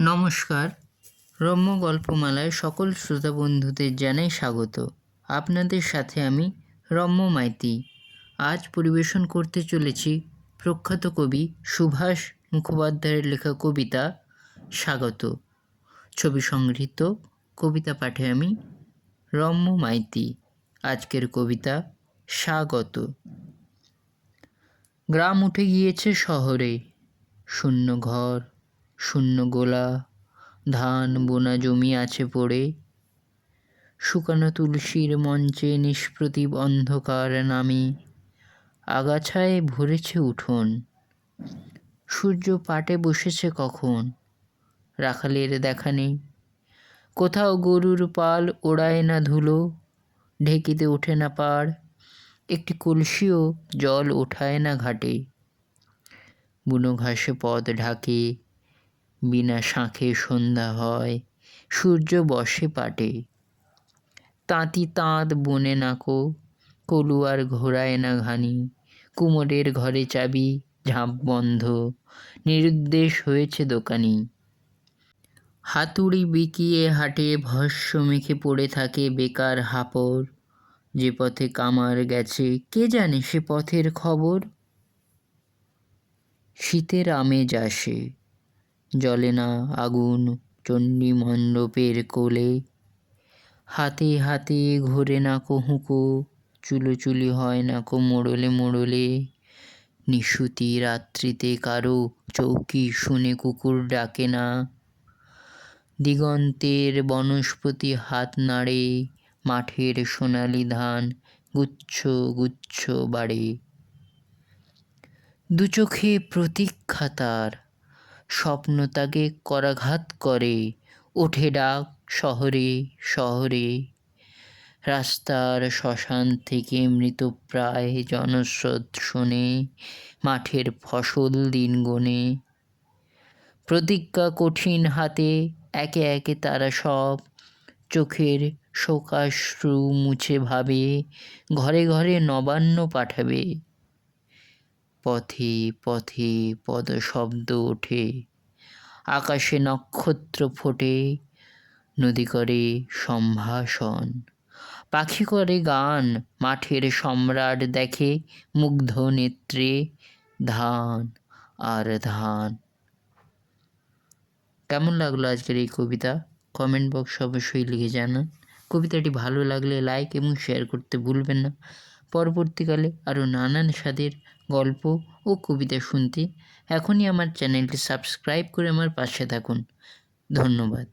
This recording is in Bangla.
নমস্কার। রম্য গল্পমালায় সকল শ্রোতা বন্ধুদের জানাই স্বাগত। আপনাদের সাথে আমি রম্য মাইতি। আজ পরিবেশন করতে চলেছি প্রখ্যাত কবি সুভাষ মুখোপাধ্যায়ের লেখা কবিতা স্বাগত। ছবি সংগৃহীত কবিতা পাঠে আমি রম্য মাইতি। আজকের কবিতা স্বাগত। গ্রাম উঠে গিয়েছে শহরে, শূন্য ঘর শূন্য গোলা, ধান বোনা জমি আছে পড়ে। শুকানো তুলসীর মঞ্চে নিষ্প্রতিভ অন্ধকার নামে, আগাছায় ভরেছে উঠোন। সূর্য পাটে বসেছে কখন? রাখালের দেখা নেই। কোথাও গরুর পাল ওড়ায় না ধুলো, ঢেকিতে ওঠে না পাড়, একটি কলসিও জল ওঠায় না ঘাটে। বুনো ঘাসে পথ ঢাকে বিনা শাঁখে সন্ধ্যা হয়, সূর্য বসে পাটে। তাঁতি তাঁত বনে নাকো, কলুয়ার ঘোরায় না ঘানি, কুমোরের ঘরে চাবি, ঝাঁপ বন্ধ, নিরুদ্দেশ হয়েছে দোকানি। হাতুড়ি বিকিয়ে হাটে ভস্য মেখে পড়ে থাকে বেকার হাপড় যে পথে কামার গেছে, কে জানে সে পথের খবর? শীতের আমেজ আসে। জলে না আগুন চণ্ডী মণ্ডপের কোলে। হাতে হাতে ঘোরে না কহুকো, চুলোচুলি হয় না কো মোড়লে। মোড়লে নিশুতি রাত্রিতে কারও চৌকি শুনে কুকুর ডাকে না। দিগন্তের বনস্পতি হাত নাড়ে, মাঠের সোনালি ধান গুচ্ছ গুচ্ছ বাড়ে। দু চোখে প্রতীক্ষা তার স্বপ্ন তাকে করাঘাত করে। ওঠে ডাক, শহরে শহরে। রাস্তার শ্মশান থেকে মৃতপ্রায় জনস্রোত শোনে মাঠের ফসল দিন গনে। প্রতিজ্ঞা কঠিন হাতে, একে একে তারা সব চোখের শোকাশ্রু মুছে ভাবে, ঘরে ঘরে নবান্ন পাঠাবে। পথে পথে পদশব্দ ওঠে। আকাশে নক্ষত্র ফোটে, নদী করে সম্ভাষণ। পাখি করে গান, মাঠের সম্রাট দেখে মুগ্ধ নেত্রে ধান আর ধান। কেমন লাগল আজকের এই কবিতা? কমেন্ট বক্স অবশ্যই লিখে জানান। কবিতাটি ভালো লাগলে লাইক এবং শেয়ার করতে ভুলবেন না। পরবর্তীকালে আরও নানান স্বাদের গল্প ও কবিতা শুনতে এখনই আমার চ্যানেলটি সাবস্ক্রাইব করে আমার পাশে থাকুন। ধন্যবাদ।